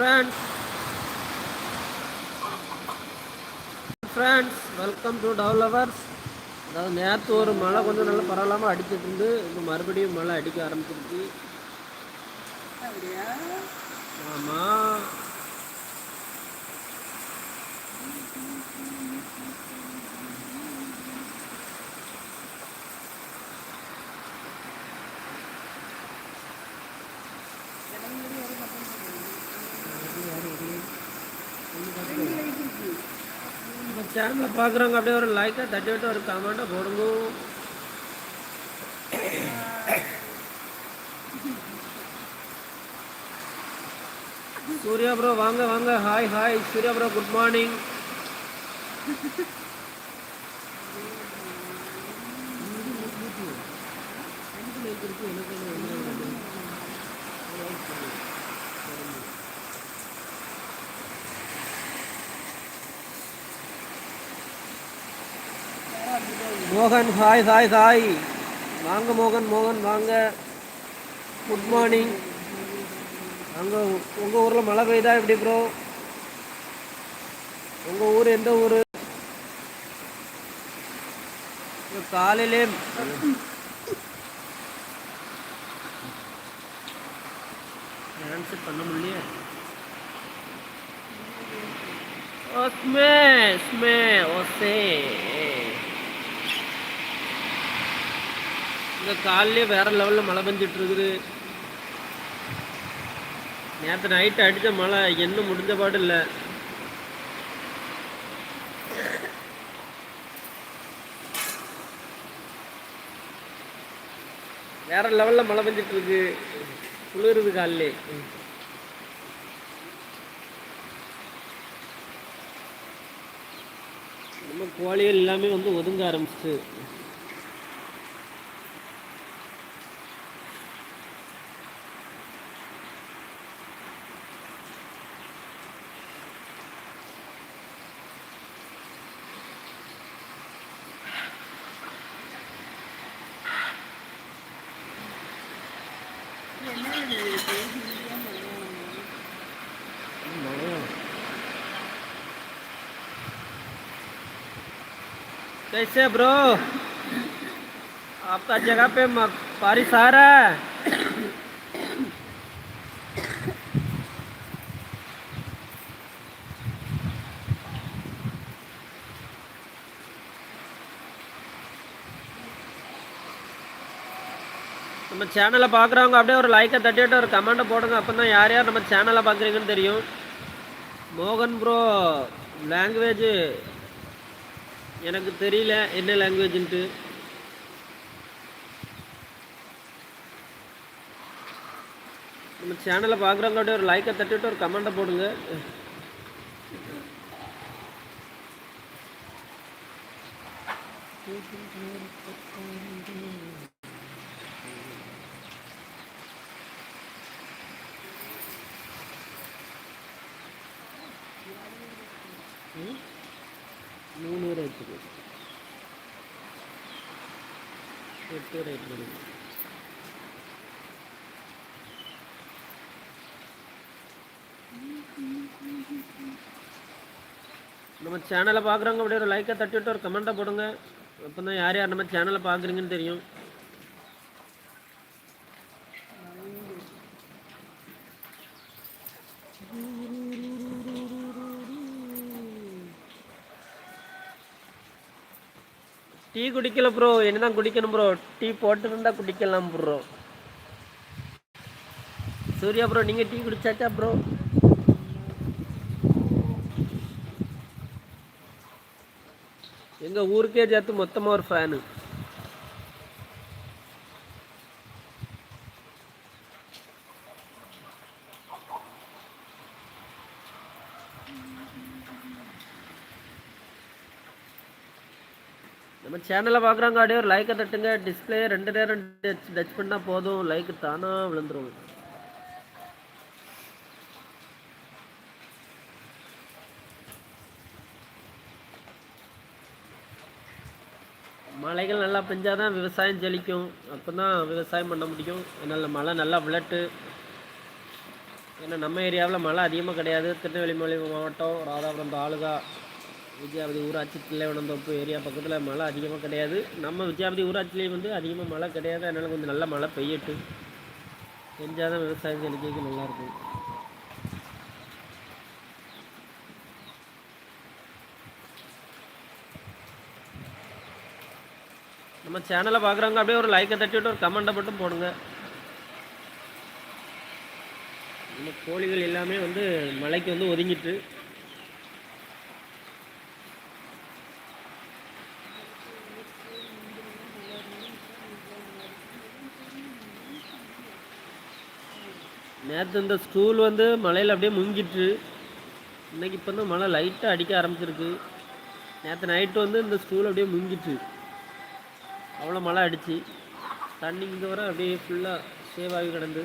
Friends friends welcome to developers அதாவது நேற்று ஒரு மழை கொஞ்சம் நல்லா பரவாயில்லாமல் அடிச்சிட்டு இருந்து இப்போ மறுபடியும் மழை அடிக்க ஆரம்பிச்சிருச்சு. ஆமாம் சேனலில் பார்க்குறவங்க அப்படியே ஒரு லைக்காக தட்டி விட்டு ஒரு கமெண்ட்டை போடுங்க. சூர்யா ப்ரோ வாங்க வாங்க. Hi hi Surya bro good morning மோகன் ஹாய் ஹாய் ஹாய். வாங்க மோகன் மோகன் வாங்க. குட் மார்னிங் அங்கே உங்கள் ஊரில் மழை பெய்யுதா எப்படி ப்ரோ உங்கள் ஊர் எந்த ஊர்? காலையிலே ஆன்சர் பண்ண முடியலையே. ஓஸ்மே ஸ்மே ஓசே இந்த காலையிலே வேற லெவலில் மழை பெஞ்சிட்டு இருக்குது நேற்று நைட்டு அடித்த மழை என்ன முடிஞ்ச பாடு இல்லை. வேற லெவலில் மழை பெஞ்சிட்டு இருக்கு குளிருது காலே நம்ம கோழிகள் எல்லாமே வந்து ஒதுங்க ஆரம்பிச்சிட்டு. कैसे ब्रो? आपका जगह पे बारिश आ रहा है। சேனலை பார்க்குறவங்க அப்படியே ஒரு லைக்கை தட்டிவிட்டு ஒரு கமெண்ட்டை போடுங்க. அப்போ தான் யார் யார் நம்ம சேனலை பார்க்குறீங்கன்னு தெரியும். மோகன் ப்ரோ லாங்குவேஜ் எனக்கு தெரியல. என்ன லாங்குவேஜ்ன்ட்டு நம்ம சேனலை பார்க்குறவங்க அப்படியே ஒரு லைக்கை தட்டிவிட்டு ஒரு கமெண்ட்டை போடுங்க. மூணு பேர் எடுத்துக்கு எட்டு பேர் நம்ம சேனலை பார்க்குறவங்க அப்படியே ஒரு லைக்கை தட்டிவிட்டு ஒரு கமெண்ட்டை போடுங்க. அப்போ தான் யார் யார் நம்ம சேனலை பார்க்குறீங்கன்னு தெரியும். குடிக்கல ப்ரோ என்னதான் குடிக்கணும் ப்ரோ டீ போட்டுருந்தா குடிக்கலாம் ப்ரோ சூர்யா ப்ரோ நீங்கள் டீ குடிச்சாச்சா ப்ரோ எங்கள் ஊருக்கே சேர்த்து மொத்தமாக ஒரு ஃபேனு நம்ம சேனலை பார்க்குறாங்க அப்படியே ஒரு லைக்கை தட்டுங்க. டிஸ்பிளே ரெண்டு நேரம் டச் டச் பண்ணால் போதும். லைக் தானாக விழுந்துரும். மழைகள் நல்லா பெஞ்சாதான் விவசாயம் செழிக்கும் அப்போ தான் விவசாயம் பண்ண முடியும். அதனால் மழை நல்லா விளட்டு ஏன்னா நம்ம ஏரியாவில் மழை அதிகமாக கிடையாது. திருநெல்வேலி மாவட்டம் ராதாபுரம் தாலுகா. வித்யாபதி ஊராட்சி தில்லைவனந்தோப்பு ஏரியா பக்கத்தில் மழை அதிகமாக கிடையாது. நம்ம வித்யாபதி ஊராட்சிலேயும் வந்து அதிகமாக மழை கிடையாது. அதனால் கொஞ்சம் நல்ல மழை பெய்யட்டு பெஞ்சால் தான் விவசாயம் செழிக்கிறதுக்கு நல்லாயிருக்கும் நம்ம சேனலை பார்க்குறவங்க அப்படியே ஒரு லைக்கை தட்டிவிட்டு ஒரு கமெண்ட்டை மட்டும் போடுங்க. நம்ம கோழிகள் எல்லாமே வந்து மலைக்கு வந்து ஒதுங்கிட்டு நேற்று இந்த ஸ்டூல் வந்து மழையில் அப்படியே முங்கிட்டு இன்னைக்கு இப்போ வந்து மழை லைட்டாக அடிக்க ஆரம்பிச்சிருக்கு. நேற்று நைட்டு வந்து இந்த ஸ்டூல் அப்படியே முங்கிட்டு. அவ்வளோ மழை அடிச்சு தண்ணி இங்கே வர அப்படியே ஃபுல்லாக சேவ் ஆகி கிடந்து.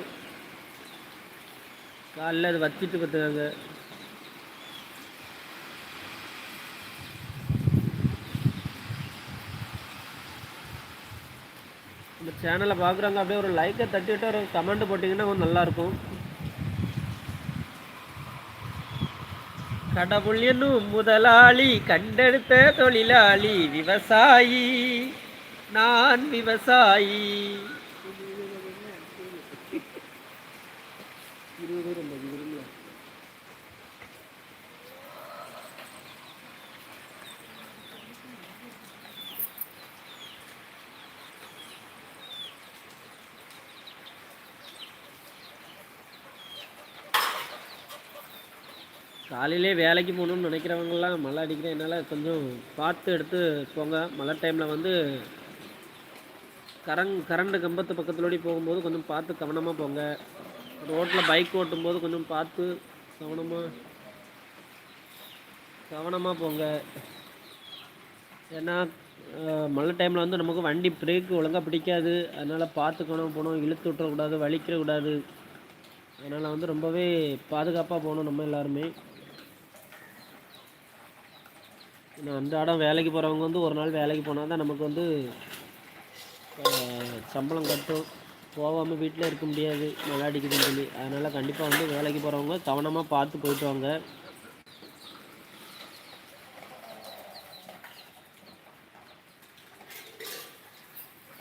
காலைல அதை வத்திட்டு பார்த்துக்காங்க இந்த சேனலை பார்க்குறாங்க அப்படியே ஒரு லைக்கை தட்டிவிட்டு ஒரு கமெண்ட் போட்டிங்கன்னா கொஞ்சம் நல்லாயிருக்கும். கடவுள் என்னும் முதலாளி கண்டெடுத்த தொழிலாளி விவசாயி நான் விவசாயி. காலையிலே வேலைக்கு போகணும்னு நினைக்கிறவங்கலாம் மழை அடிக்கிறதுனால கொஞ்சம் பார்த்து எடுத்து போங்க. மழை டைமில் வந்து கரங் கரண்ட் கம்பத்து பக்கத்துலோடி போகும்போது கொஞ்சம் பார்த்து கவனமாக போங்க. ரோட்டில் பைக் ஓட்டும்போது கொஞ்சம் பார்த்து கவனமாக கவனமாக போங்க. ஏன்னா மழை டைமில் வந்து நமக்கு வண்டி பிரேக் ஒழுங்காக பிடிக்காது. அதனால் பார்த்து கவனம் போகணும். இழுத்து விட்டுறக்கூடாது வலிக்கிறக்கூடாது அதனால் வந்து ரொம்பவே பாதுகாப்பாக போகணும் நம்ம எல்லாருமே. ஏன்னா அன்றாடம் வேலைக்கு போகிறவங்க வந்து ஒரு நாள் வேலைக்கு போனால் தான் நமக்கு வந்து சம்பளம் கட்டும். போகாமல் வீட்டில் இருக்க முடியாது. நல்லா அடிக்குதுன்னு சொல்லி. அதனால் கண்டிப்பாக வந்து வேலைக்கு போகிறவங்க கவனமாக பார்த்து போயிட்டு வாங்க.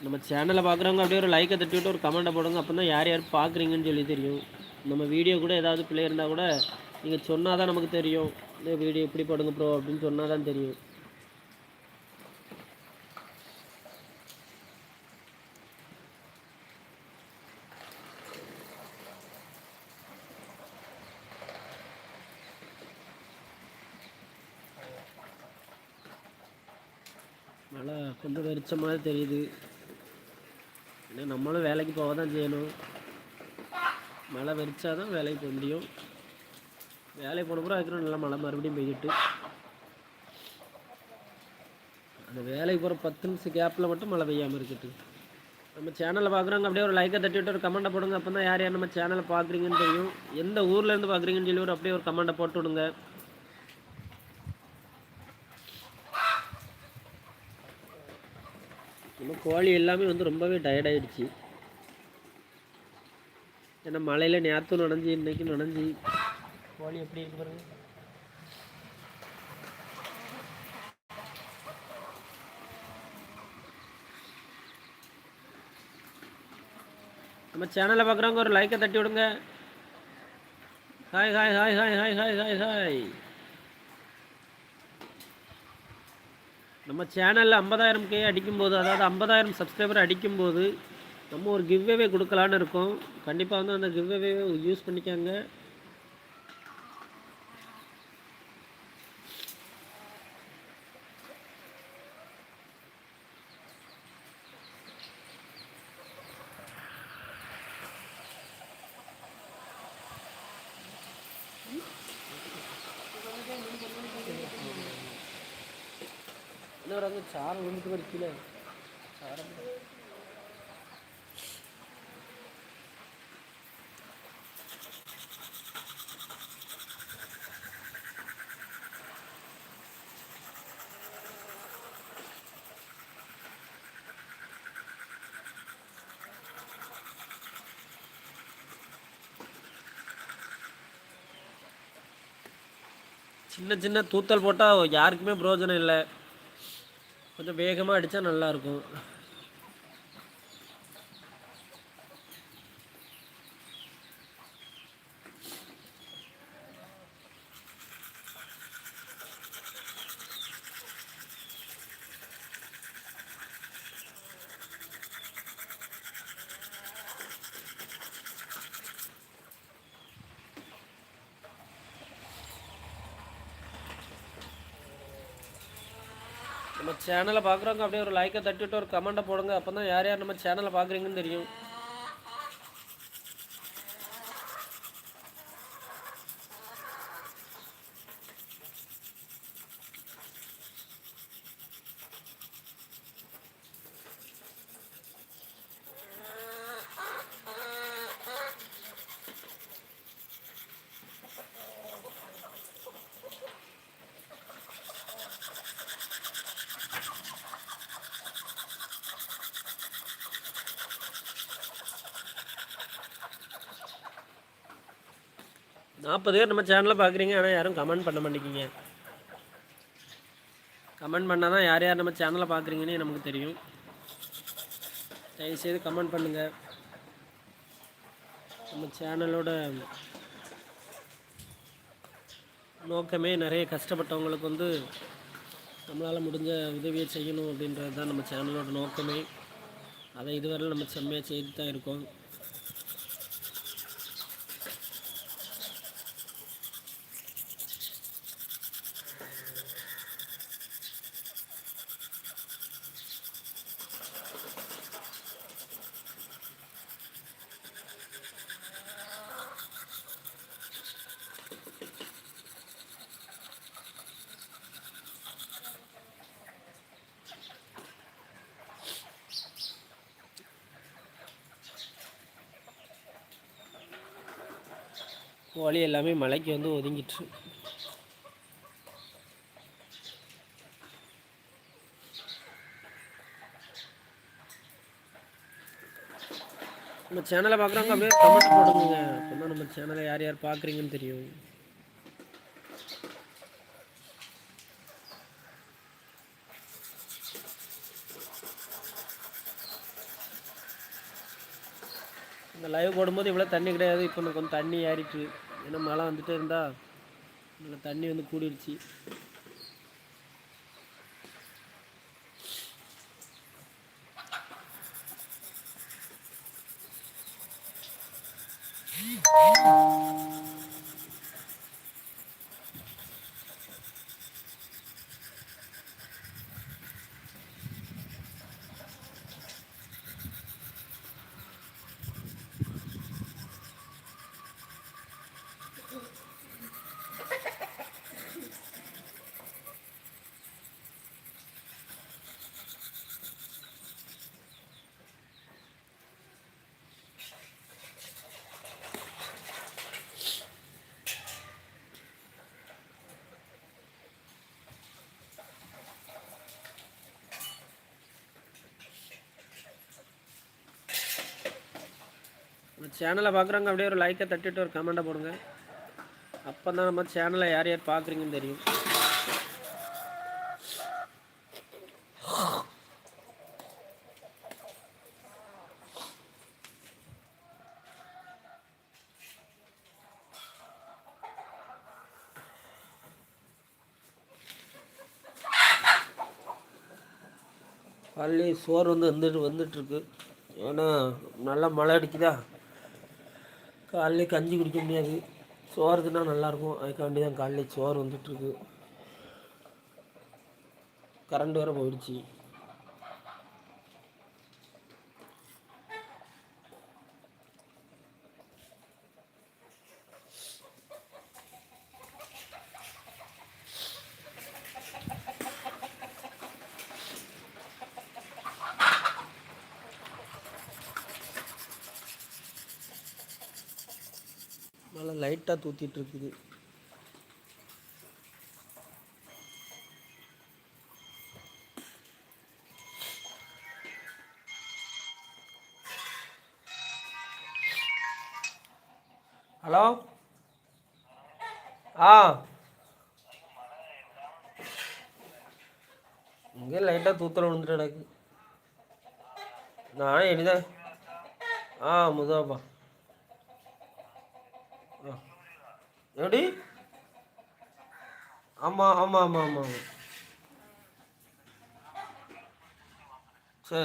நம்ம சேனலை பார்க்குறவங்க அப்படியே ஒரு லைக்கை தட்டி விட்டு ஒரு கமெண்ட்டை போடுங்க. அப்போ தான் யார் யார் பார்க்குறீங்கன்னு சொல்லி தெரியும். நம்ம வீடியோ கூட ஏதாவது பிள்ளை இருந்தால் கூட நீங்கள் சொன்னால் தான் நமக்கு தெரியும். இந்த வீடியோ இப்படி போடுங்க ப்ரோ அப்படின்னு சொன்னால் தான் தெரியும். மழை கொஞ்சம் வெறிச்ச மாதிரி தெரியுது. ஏன்னா நம்மளும் வேலைக்கு போக தான் செய்யணும். மழை வெறிச்சா தான் வேலைக்கு போக முடியும். வேலைக்கு போன பிறகு அதுக்கு நல்லா மழை மறுபடியும் பெய்யிட்டு அந்த வேலைக்கு போகிற பத்து நிமிஷம் கேப்பில் மட்டும் மழை பெய்யாமல் இருக்கட்டு. நம்ம சேனலை பார்க்குறவங்க அப்படியே ஒரு லைக்கை தட்டி விட்டு ஒரு கமெண்ட்டை போடுங்க. அப்போ தான் யார் யார் நம்ம சேனலை பார்க்குறீங்கன்னு தெரியும். எந்த ஊர்லேருந்து பார்க்குறீங்கன்னு சொல்லி ஒரு அப்படியே ஒரு கமெண்ட்டை போட்டு விடுங்க. இன்னும் கோழி எல்லாமே வந்து ரொம்பவே டயர்டாயிடுச்சு ஏன்னா மழையில் நேற்றும் நனைஞ்சி இன்றைக்கும் நனைஞ்சி. கோழி எப்படி இருக்கு பாருங்க. நம்ம சேனலை பார்க்குறவங்க ஒரு லைக்கை தட்டி விடுங்க. Hi hi hi hi hi hi hi hi நம்ம சேனலில் ஐம்பதாயிரம் கே அடிக்கும்போது அதாவது ஐம்பதாயிரம் சப்ஸ்கிரைபர் அடிக்கும்போது நம்ம ஒரு கிவ்வேவே கொடுக்கலான்னு இருக்கோம். கண்டிப்பாக வந்து அந்த கிவ்வேவே யூஸ் பண்ணிக்காங்க. ಸಾರು ಉಳಿದು ಬರೀ ಕಿಲೋ ಸಾರು சின்ன சின்ன தூத்தல் போட்டால் யாருக்குமே பிரயோஜனம் இல்லை கொஞ்சம் வேகமாக அடித்தா நல்லாயிருக்கும் நம்ம சேனலை பார்க்குறவங்க அப்படியே ஒரு லைக்கை தட்டிவிட்டு ஒரு கமெண்ட்டை போடுங்க. அப்போ தான் யார் யார் நம்ம சேனலை பார்க்குறீங்கன்னு தெரியும். நாற்பது பேர் நம்ம சேனலை பார்க்குறீங்க ஆனால் யாரும் கமெண்ட் பண்ண மாட்டேங்கிங்க. கமெண்ட் பண்ணால் தான் யார் யார் நம்ம சேனலை பார்க்குறீங்கன்னு நமக்கு தெரியும். தயவுசெய்து கமெண்ட் பண்ணுங்கள் நம்ம சேனலோட நோக்கமே நிறைய கஷ்டப்பட்டவங்களுக்கு வந்து நம்மளால் முடிஞ்ச உதவியை செய்யணும் அப்படின்றது தான் நம்ம சேனலோட நோக்கமே. அதை இதுவரை நம்ம செம்மையாக செய்து தான் இருக்கோம். கோழி எல்லாமே மலைக்கு வந்து ஒதுங்கிட்டு நம்ம சேனலை பார்க்குறவங்க அப்படியே கமெண்ட் போடுங்க. அப்போ தான் நம்ம சேனலை யார் யார் பார்க்குறீங்கன்னு தெரியும். இந்த லைவ் போடும்போது இவ்வளோ தண்ணி கிடையாது. இப்போ எனக்கு கொஞ்சம் தண்ணி ஏறிட்டு ஏன்னா மழை வந்துட்டே இருந்தால் நல்லா தண்ணி வந்து கூடிடுச்சு நம்ம சேனலை பார்க்குறவங்க அப்படியே ஒரு லைக்கை தட்டிட்டு ஒரு கமெண்ட்டை போடுங்க. அப்போ தான் நம்ம சேனலை யார் யார் பார்க்குறீங்கன்னு தெரியும். பள்ளி சோறு வந்து வந்துட்டு வந்துட்டுருக்கு ஏன்னா நல்லா மழை அடிக்குதா? காலையில் கஞ்சி குடிக்க முடியாது. சோறு தின்னா நல்லாயிருக்கும். அதுக்காண்டி தான் காலையில் சோறு வந்துட்டுருக்கு. கரண்ட் வேறு போயிடுச்சு. நல்லா லைட்டாக தூத்திட்டு இருக்குது ஹலோ? ஆ. இங்கே லைட்டாக தூத்தல் விழுந்துட்டு எனக்கு.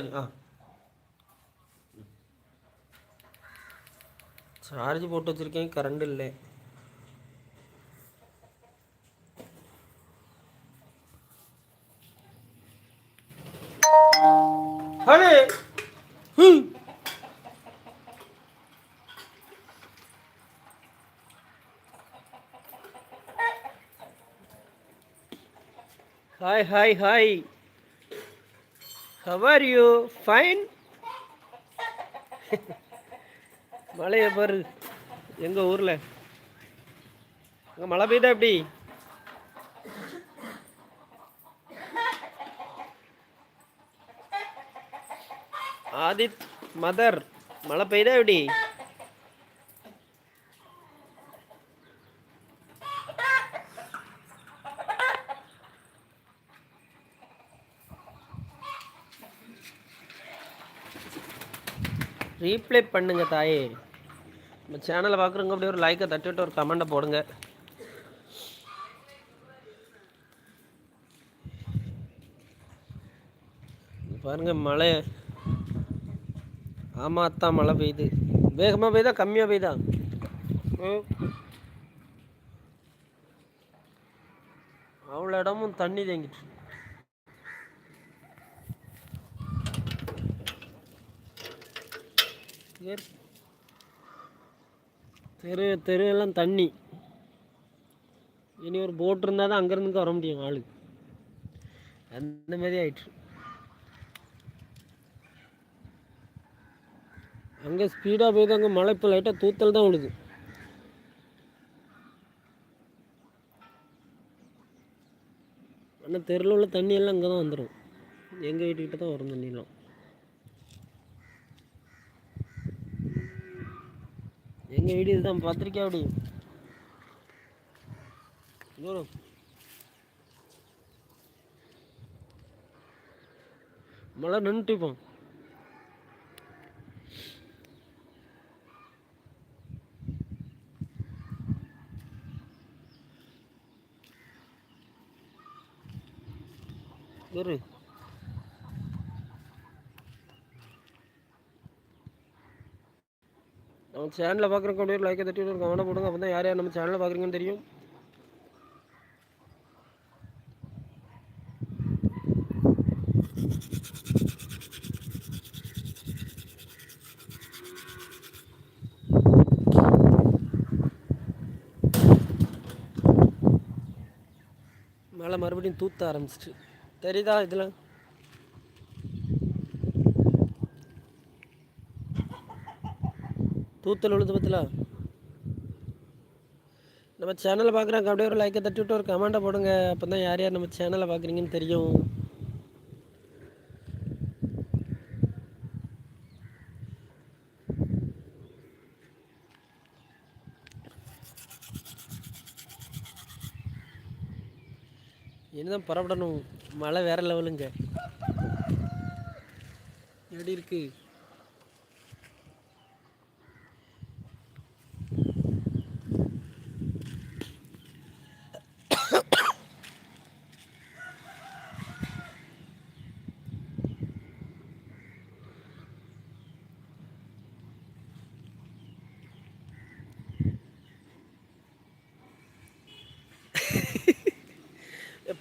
சரி ஆ. சார்ஜ் போட்டு வச்சுருக்கேன் கரண்ட் இல்லை. ஹலே! ஹம். Hi hi hi. How are you fine மழையை பாரு. எங்கள் ஊரில்? அங்கே மழை பெய்யுதா எப்படி? ஆதித் மதர் மழை பெய்யுதா எப்படி? ரீப்ளே பண்ணுங்க தாயே. நம்ம சேனலை பார்க்குறவங்க அப்படியே ஒரு லைக்கை தட்டிவிட்டு ஒரு கமெண்ட்டை போடுங்க. இங்க பாருங்க மழை. ஆமாம் அத்தான் மழை பெய்யுது. வேகமாக பெய்யுதா கம்மியாக பெய்யுதா? ம். அவ்வளோ இடமும் தண்ணி தேங்கிட்டு தெரு. தெரு எல்லாம் தண்ணி. இனி ஒரு போட் இருந்தால் தான் அங்கேருந்து வர முடியும் ஆளு. அந்த மாதிரி ஆயிட்டு அங்கே ஸ்பீடாக போயிடுது அங்கே மழை இப்போ லைட்டாக தூத்தல் தான் விழுது. ஆனால் தெருவில் உள்ள தண்ணியெல்லாம் அங்கே தான் வந்துடும் எங்கள் வீட்டுக்கிட்ட தான் வரும் தண்ணியெல்லாம். எங்கள் வீடு இதுதான் பத்திரிக்கை அப்படி. தூரம் மழை நின்றுட்டு இப்போ. நம்ம சேனலில் பார்க்குறவங்க அப்படியே லைக்கை தட்டி ஒரு கவனம் போடுங்க. அப்போ தான் யார் யார் நம்ம சேனலில் பார்க்குறீங்கன்னு தெரியும். மழை மறுபடியும் தூத்த ஆரம்பிச்சிட்டு தெரியுதா இதெல்லாம்? தூத்தல் விழுது பத்திலா நம்ம சேனலை பார்க்குறாங்க அப்படியே ஒரு லைக்கை தட்டி விட்டு ஒரு கமெண்ட்டை போடுங்க. அப்போ தான் யார் யார் நம்ம சேனலை பார்க்குறீங்கன்னு தெரியும். இனிதான் புறப்படணும். மழை வேற லெவலுங்க எப்படி இருக்கு?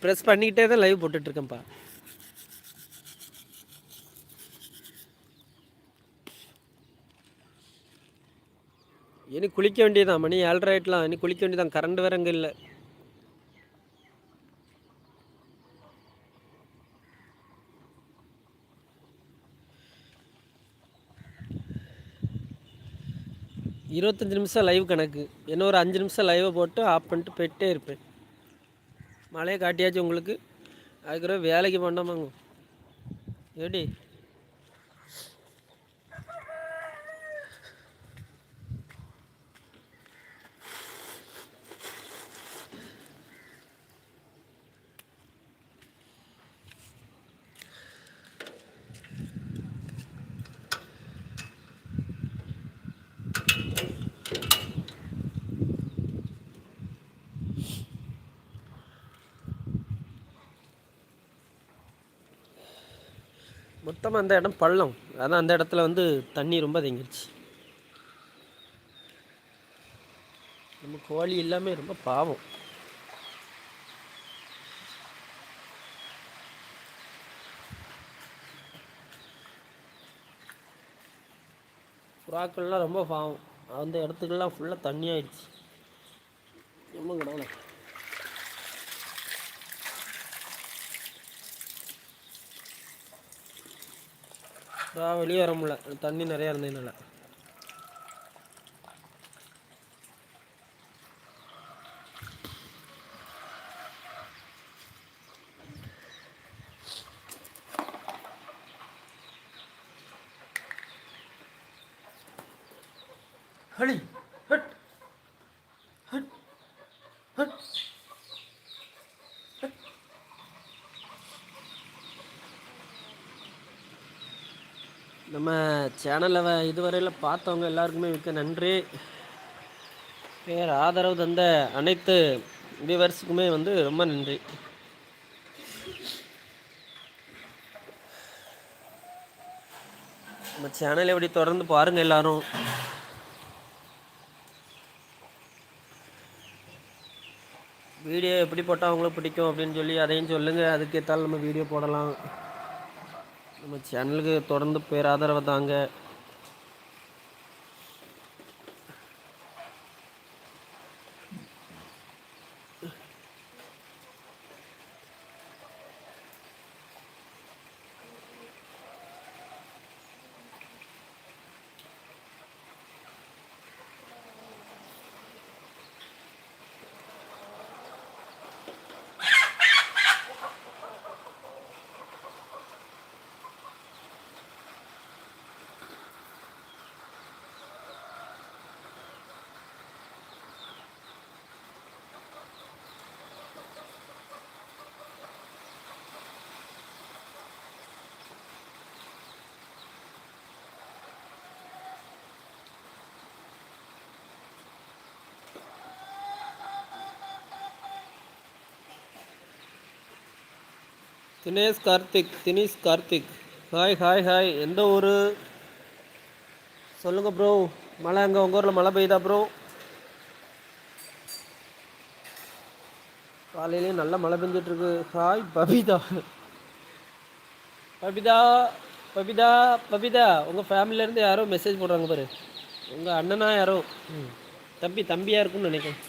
ப்ரெஸ் பண்ணிக்கிட்டே தான் லைவ் போட்டுட்ருக்கேன்ப்பா. இனி குளிக்க வேண்டியதான் மணி ஏழரை ஆயிட்டலாம். இனி குளிக்க வேண்டியதான் கரண்ட் வேற அங்கே இல்லை. இருபத்தஞ்சி நிமிஷம் லைவ் கணக்கு. இன்னும் ஒரு அஞ்சு நிமிஷம் லைவை போட்டு ஆஃப் பண்ணிட்டு போயிட்டே இருப்பேன். மழையை காட்டியாச்சு உங்களுக்கு. அதுக்கப்புறம் வேலைக்கு பண்ணோமாங்க எப்படி மொத்தமாக அந்த இடம் பள்ளம். அதான் அந்த இடத்துல வந்து தண்ணி ரொம்ப தேங்கிடுச்சு நம்ம கோழி எல்லாமே ரொம்ப பாவம். புறாக்கள்லாம் ரொம்ப பாவம். அந்த இடத்துக்கெல்லாம் ஃபுல்லாக தண்ணி ஆயிடுச்சு. ரொம்ப கடவுளே வெளியே வர முடியல. தண்ணி நிறையா இருந்ததுனால. சேனலை இதுவரையில் பார்த்தவங்க எல்லாருக்குமே மிக்க நன்றி. பேர் ஆதரவு தந்த அனைத்து வியூவர்ஸுக்குமே வந்து ரொம்ப நன்றி. நம்ம சேனலை எப்படி தொடர்ந்து பாருங்கள் எல்லாரும். வீடியோ எப்படி போட்டால் அவங்களுக்கு பிடிக்கும் அப்படின்னு சொல்லி அதையும் சொல்லுங்கள் அதுக்கேற்றாலும் நம்ம வீடியோ போடலாம். நம்ம சேனலுக்கு தொடர்ந்து பேர் ஆதரவை தாங்க. Dinesh Karthik Dinesh Karthik. Hi hi hi. எந்த ஊர்? சொல்லுங்கள் ப்ரோ மழை அங்கே உங்கள் ஊரில் மழை பெய்யுதா ப்ரோ காலையிலேயும் நல்ல மழை பெஞ்சிட்ருக்கு ஹாய் பபிதா. பபிதா பபிதா பபிதா. உங்கள் ஃபேமிலியிலேருந்து யாரோ மெசேஜ் போடுறாங்க பாரு. உங்கள் அண்ணனா யாரோ. தம்பி தம்பியாக இருக்கும்னு நினைக்கிறேன்.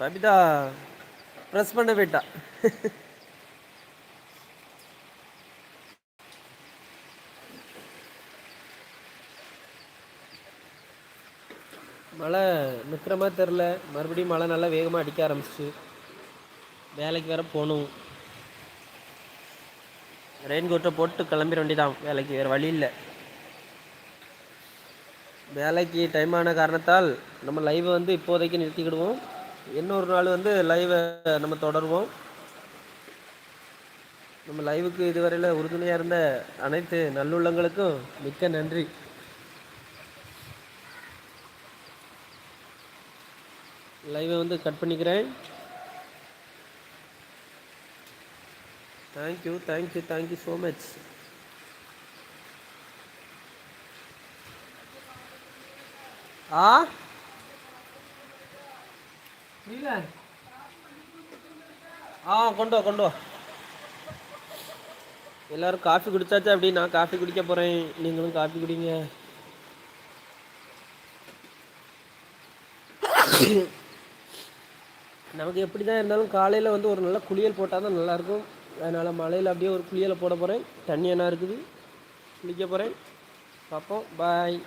பபிதா ப்ரெஸ் பண்ண போயிட்டா. மழை நிற்கிற மாதிரி தெரில மறுபடியும் மழை நல்லா வேகமாக அடிக்க ஆரம்பிச்சிச்சு. வேலைக்கு வேறு போகணும் ரெயின் கோட்டை போட்டு கிளம்பிட வேண்டியதான் வேலைக்கு வேறு வழி இல்லை. வேலைக்கு டைம் ஆன காரணத்தால் நம்ம லைவை வந்து இப்போதைக்கு நிறுத்திக்கிடுவோம். இன்னொரு நாள் வந்து லைவை நம்ம தொடருவோம். நம்ம லைவுக்கு இதுவரையில் உறுதுணையாக இருந்த அனைத்து நல்லுள்ளங்களுக்கும் மிக்க நன்றி. லைவை வந்து கட் பண்ணிக்கிறேன். Thank you thank you thank you so much ஆ? புரியல ஆ கொண்டு வா கொண்டு வா. எல்லாரும் காஃபி குடித்தாச்சா அப்படி? நான் காஃபி குடிக்க போகிறேன் நீங்களும் காஃபி குடிங்க. நமக்கு எப்படி தான் இருந்தாலும் காலையில் வந்து ஒரு நல்ல குளியல் போட்டால் தான் நல்லாயிருக்கும். அதனால் மழையில் அப்படியே ஒரு குளியலை போட போகிறேன் தண்ணி என்ன இருக்குது. குளிக்க போகிறேன் பார்ப்போம். பாய்